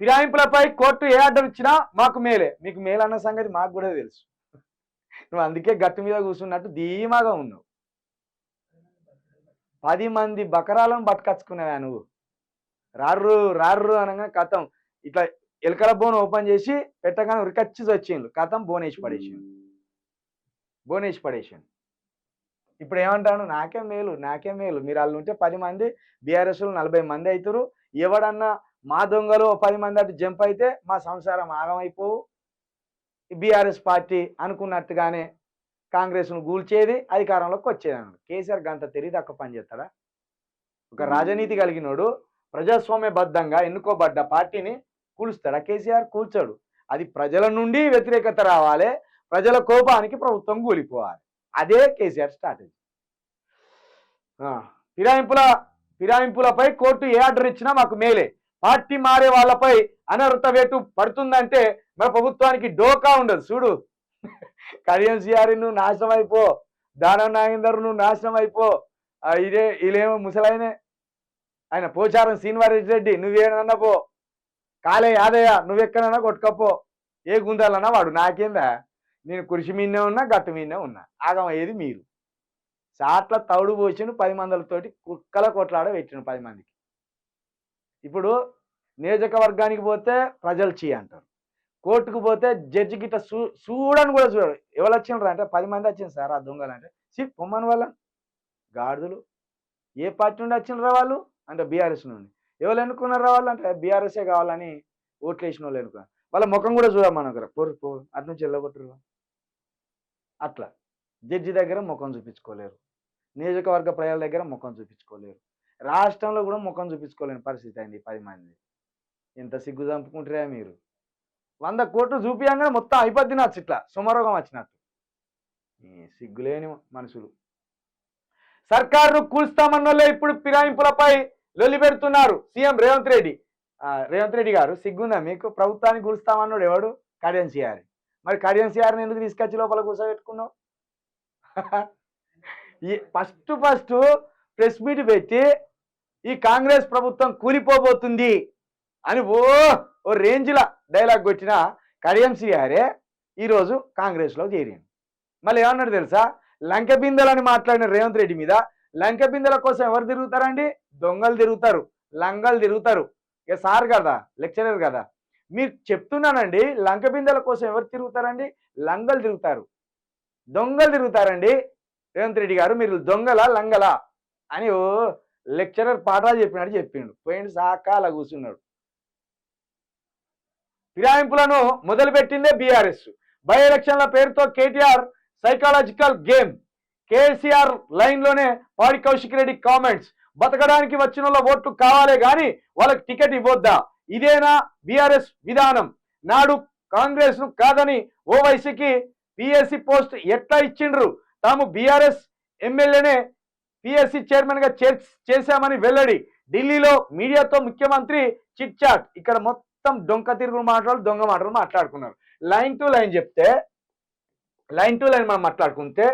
ఫిరాయింపులపై court ఏ order ఇచ్చినా మాకు మేలే. మీకు మేలు అన్న సంగతి మాకు కూడా తెలుసు. నువ్వు అందుకే గట్టు మీద కూర్చున్నట్టు ధీమాగా ఉన్నావు. పది మంది బకరాలను పట్టుకచ్చుకున్నావా నువ్వు? రార్రు రార్రు అనగా కథం. ఇట్లా ఎలకల బోన్ ఓపెన్ చేసి పెట్టగానే ఉరికచ్చి వచ్చిండు కథం బోనేసి పడేసిండు. బోనేసి పడేసిండు. ఇప్పుడు ఏమంటాను నాకే మేలు నాకే మేలు. మీరు వాళ్ళు ఉంటే పది మంది బీఆర్ఎస్లు నలభై మంది అవుతారు ఎవడన్నా మా దొంగలు పది మంది అటు జంప్ అయితే మా సంసారం ఆగమైపోవు. బీఆర్ఎస్ పార్టీ అనుకున్నట్టుగానే కాంగ్రెస్ను గూల్చేది అధికారంలోకి వచ్చేది అన్నాడు. కేసీఆర్ గంత తెలివి తక్కువ పని చేస్తాడా? ఒక రాజనీతి కలిగినోడు ప్రజాస్వామ్యబద్ధంగా ఎన్నుకోబడ్డ పార్టీని కూలుస్తాడా కేసీఆర్? కూల్చాడు. అది ప్రజల నుండి వ్యతిరేకత రావాలి ప్రజల కోపానికి ప్రభుత్వం కూలిపోవాలి అదే కేసీఆర్ స్ట్రాటజీ. ఫిరాయింపుల ఫిరాయింపులపై కోర్టు ఏ ఆర్డర్ ఇచ్చినా మాకు మేలే. పార్టీ మారే వాళ్ళపై అనర్హత వేటు పడుతుందంటే మన ప్రభుత్వానికి డోకా ఉండదు. చూడు. కళ్యాణ్ సిఆర్ నువ్వు నాశనం అయిపో దానం నాగేందర్ నువ్వు నాశనం అయిపో ఇదే వీళ్ళేమో ముసలాయనే. ఆయన పోచారం శ్రీనివారెడ్డి రెడ్డి నువ్వేనన్నా పో. కాలే యాదయ్య నువ్వెక్కడన్నా కొట్టుకపో. ఏ గుందాలన్నా వాడు. నాకేందా? నేను కృషి మీదనే ఉన్నా గట్టు మీదనే ఉన్నా. ఆగమయ్యేది మీరు. చాట్ల తౌడు పోసిన పది మందలతోటి కుక్కల కొట్లాడ పెట్టిన పది మందికి. ఇప్పుడు నియోజకవర్గానికి పోతే ప్రజలు చీ అంటారు. కోర్టుకు పోతే జడ్జి గిట్ట చూ చూడని కూడా చూడరు ఎవరు వచ్చిండ్రు అంటే పది మంది వచ్చింది సార్ ఆ దొంగలు అంటే. సి పొమ్మని వాళ్ళ గాడిదలు. ఏ పార్టీ నుండి వచ్చిండ్రా వాళ్ళు? అంటే బీఆర్ఎస్ నుండి. ఎవరు ఎన్నుకున్నారా వాళ్ళు అంటే బీఆర్ఎస్ఏ కావాలని ఓట్లు వేసిన వాళ్ళు ఎన్నుకున్నారు. వాళ్ళ ముఖం కూడా చూడమని ఒకరు పోరు పో అటు నుంచి వెళ్ళగొట్టరు అట్లా. జడ్జి దగ్గర ముఖం చూపించుకోలేరు. నియోజకవర్గ ప్రజల దగ్గర ముఖం చూపించుకోలేరు. రాష్ట్రంలో కూడా ముఖం చూపించుకోలేని పరిస్థితి అయింది పది మంది. ఎంత సిగ్గు చంపుకుంటారా మీరు. వంద కోట్లు చూపించగానే మొత్తం అయిపోద్ది నచ్చు ఇట్లా సుమరోగం వచ్చినట్టు. ఈ సిగ్గులేని మనుషులు. సర్కారును కూల్స్తామన్నోళ్ళే ఇప్పుడు ఫిరాయింపులపై లొల్లి పెడుతున్నారు సీఎం రేవంత్ రెడ్డి. రేవంత్ రెడ్డి గారు సిగ్గుందా మీకు? ప్రభుత్వాన్ని కూల్స్తామన్నాడు ఎవడు? కడియం మరి కడియం సిఆర్ని ఎందుకు తీసుకొచ్చి లోపల కూర్చోబెట్టుకున్నావు ఈ ఫస్ట్ ఫస్ట్ ప్రెస్ మీట్ పెట్టి ఈ కాంగ్రెస్ ప్రభుత్వం కూలిపోబోతుంది అని ఓ ఓ రేంజ్లో డైలాగ్ కొట్టిన కడియం సిఆరే ఈరోజు కాంగ్రెస్లో చేరింది మళ్ళీ ఏమన్నాడు తెలుసా? లంక బిందెలని మాట్లాడిన రేవంత్ రెడ్డి మీద లంక బిందెల కోసం ఎవరు తిరుగుతారండి? దొంగలు తిరుగుతారు లంగలు తిరుగుతారు. ఇక సార్ కదా లెక్చరర్ కదా. మీరు చెప్తున్నానండి లంక బిందెల కోసం ఎవరు తిరుగుతారండి? లంగలు తిరుగుతారు. దొంగలు తిరుగుతారండి రేవంత్ రెడ్డి గారు. మీరు దొంగల లంగలా? అని ఓ లెక్చరర్ పాఠాలు చెప్పినట్టు చెప్పిండు. పోయిండు సాకాల కూర్చున్నాడు ఫిరాయింపులను మొదలుపెట్టిందే బీఆర్ఎస్. బై ఎలక్షన్ల పేరుతో కేటీఆర్ సైకాలజికల్ గేమ్. కేసీఆర్ లైన్లోనే పాడి కౌశిక్ రెడ్డి కామెంట్స్. బతకడానికి వచ్చిన వాళ్ళ ఓట్లు కావాలే కానీ వాళ్ళకి టికెట్ ఇవ్వద్దా? ఇదేనా బీఆర్ఎస్ విధానం? నాడు కాంగ్రెస్ను కాదని ఓవైసీకి పిఎస్సి పోస్ట్ ఎట్లా ఇచ్చిండ్రు? తాము బీఆర్ఎస్ ఎమ్మెల్యేనే పిఎస్సి చైర్మన్గా చేశామని వెల్లడి. ఢిల్లీలో మీడియాతో ముఖ్యమంత్రి చిట్ చాట్. ఇక్కడ మొత్తం దొంగ తిరుగుడు మాటలు దొంగ మాటలు మాట్లాడుకున్నారు. లైన్ టు లైన్ చెప్తే లైన్ టు లైన్ మనం మాట్లాడుకుంటే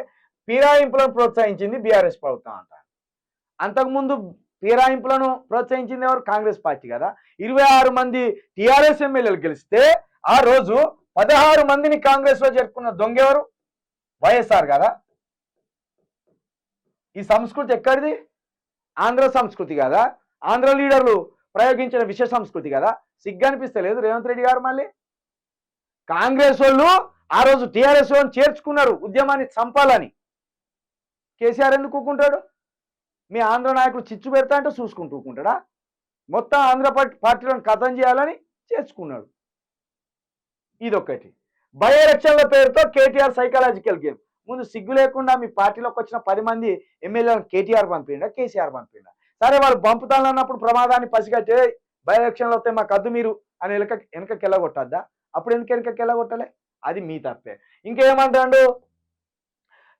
ఫిరాయింపులను ప్రోత్సహించింది బీఆర్ఎస్ ప్రభుత్వం అంట. అంతకుముందు ఫిరాయింపులను ప్రోత్సహించింది ఎవరు? కాంగ్రెస్ పార్టీ కదా. ఇరవై ఆరు మంది టిఆర్ఎస్ ఎమ్మెల్యేలు గెలిస్తే ఆ రోజు పదహారు మందిని కాంగ్రెస్లో చేరుకున్న దొంగ ఎవరు? వైఎస్ఆర్ కదా. ఈ సంస్కృతి ఎక్కడిది? ఆంధ్ర సంస్కృతి కదా? ఆంధ్ర లీడర్లు ప్రయోగించిన విష సంస్కృతి కదా? సిగ్గు అనిపిస్తలేదు రేవంత్ రెడ్డి గారు మళ్ళీ? కాంగ్రెస్ వాళ్ళు ఆ రోజు టీఆర్ఎస్ వాళ్ళని చేర్చుకున్నారు ఉద్యమాన్ని చంపాలని. కేసీఆర్ ఎందుకు కూకుంటాడు మీ ఆంధ్ర నాయకుడు చిచ్చు పెడతా అంటే చూసుకుంటూ కూకుంటాడా మొత్తం ఆంధ్ర పార్టీ పార్టీలను కథం చేయాలని చేర్చుకున్నాడు. ఇదొకటి బై ఎలక్షన్ల పేరుతో కేటీఆర్ సైకాలజికల్ గేమ్. ముందు సిగ్గు లేకుండా మీ పార్టీలోకి వచ్చిన పది మంది ఎమ్మెల్యేలను కేటీఆర్ పంపిండా కేసీఆర్ పంపిండా? సరే వాళ్ళు పంపుతానన్నప్పుడు ప్రమాదాన్ని పసిగట్టే బై ఎలక్షన్లు వస్తే మాకు అద్దు మీరు అని వెనక వెనకకి వెళ్ళగొట్టద్దా? అప్పుడు ఎందుకు వెనకకి వెళ్ళగొట్టలే? అది మీ తప్పే. ఇంకేమంటాడు?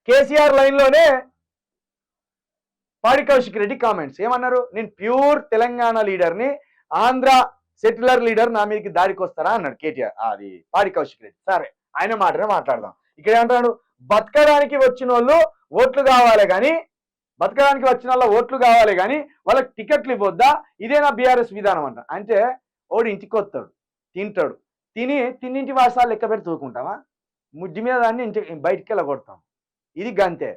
కేసీఆర్ లైన్లోనే పాడి కౌశిక్ రెడ్డి కామెంట్స్ ఏమన్నారు? నేను ప్యూర్ తెలంగాణ లీడర్ని ఆంధ్ర సెటిలర్ లీడర్ నా మీదకి దాడికి వస్తారా అన్నాడు కేటీఆర్. అది పాడి కౌశిక్ రెడ్డి. సరే ఆయన మాటనే మాట్లాడదాం. ఇక్కడ ఏమంటాడు? బతకడానికి వచ్చిన వాళ్ళు ఓట్లు కావాలి కానీ బతకడానికి వచ్చిన వాళ్ళ ఓట్లు కావాలి కానీ వాళ్ళకి టికెట్లు ఇవ్వద్దా? ఇదేనా బీఆర్ఎస్ విధానం అంట. అంటే ఓడి ఇంటికి వస్తాడు తింటాడు. తిని తిన్నింటి వాసాలు లెక్క పెట్టి తూకుంటామా ముడ్డి మీద దాన్ని ఇంటి బయటికి వెళ్ళగొడతాం. ఇది గంతే.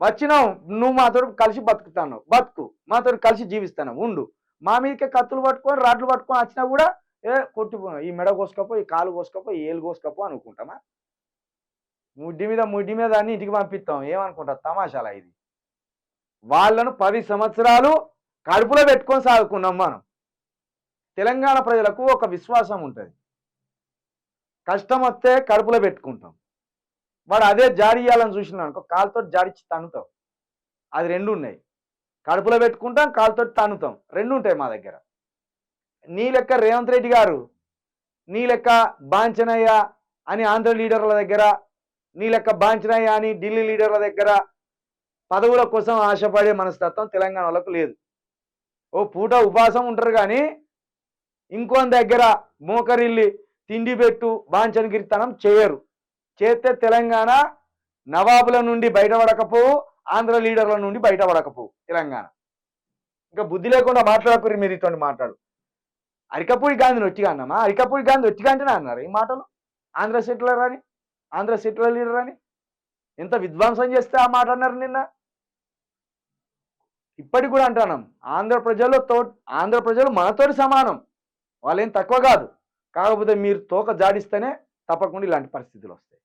వచ్చినావు నువ్వు మాతో కలిసి బతుకుతాను బతుకు మాతో కలిసి జీవిస్తాను ఉండు. మా మీదకే కత్తులు పట్టుకొని రాడ్లు పట్టుకొని వచ్చినా కూడా ఏ కొట్టిపో ఈ మెడ కోసుకపో ఈ కాలు కోసుకపో ఈ ఏలు కోసుకపో అనుకుంటామా? ముడ్డి మీద ముడ్డి మీద అన్ని ఇంటికి పంపిస్తాం. ఏమనుకుంటా తమాషాలా ఇది? వాళ్ళను పది సంవత్సరాలు కడుపులో పెట్టుకొని సాగుకున్నాం మనం. తెలంగాణ ప్రజలకు ఒక విశ్వాసం ఉంటుంది. కష్టం వస్తే కడుపులో పెట్టుకుంటాం. వాడు అదే జారీ చేయాలని చూసినాం అనుకో కాలుతో జాడిచ్చి తన్నుతాం అది రెండు ఉన్నాయి. కడుపులో పెట్టుకుంటాం కాలుతో తన్నుతాం. రెండు ఉంటాయి మా దగ్గర. నీ లెక్క రేవంత్ రెడ్డి గారు నీ లెక్క బాంచనయ్య అని ఆంధ్ర లీడర్ల దగ్గర నీ లెక్క బాంచనయ్య అని ఢిల్లీ లీడర్ల దగ్గర పదవుల కోసం ఆశపడే మనస్తత్వం తెలంగాణ వాళ్ళకు లేదు. ఓ పూట ఉపాసం ఉంటారు కానీ ఇంకో దగ్గర మోకరిల్లి తిండి పెట్టు బాంచనగిరితనం చేయరు. చేస్తే తెలంగాణ నవాబుల నుండి బయటపడకపోవు ఆంధ్ర లీడర్ల నుండి బయటపడకపోవు తెలంగాణ. ఇంకా బుద్ధి లేకుండా మాట్లాడకూరి మీరు ఇటువంటి మాట్లాడు. అరికపూడి గాంధీని ఒట్టిగా అన్నామా? అరికపూడి గాంధీ ఒట్టిగా అంటేనే అన్నారు ఈ మాటలు. ఆంధ్ర సెటిలర్ అని? ఆంధ్ర సెటిలర్ లీడర్ అని? ఎంత విధ్వంసం చేస్తే ఆ మాట అన్నారు నిన్న. ఇప్పటికి కూడా అంటున్నాం ఆంధ్ర ప్రజలు తో ఆంధ్ర ప్రజలు మనతోటి సమానం. వాళ్ళేం తక్కువ కాదు. కాకపోతే మీరు తోక జాడిస్తేనే తప్పకుండా ఇలాంటి పరిస్థితులు వస్తాయి.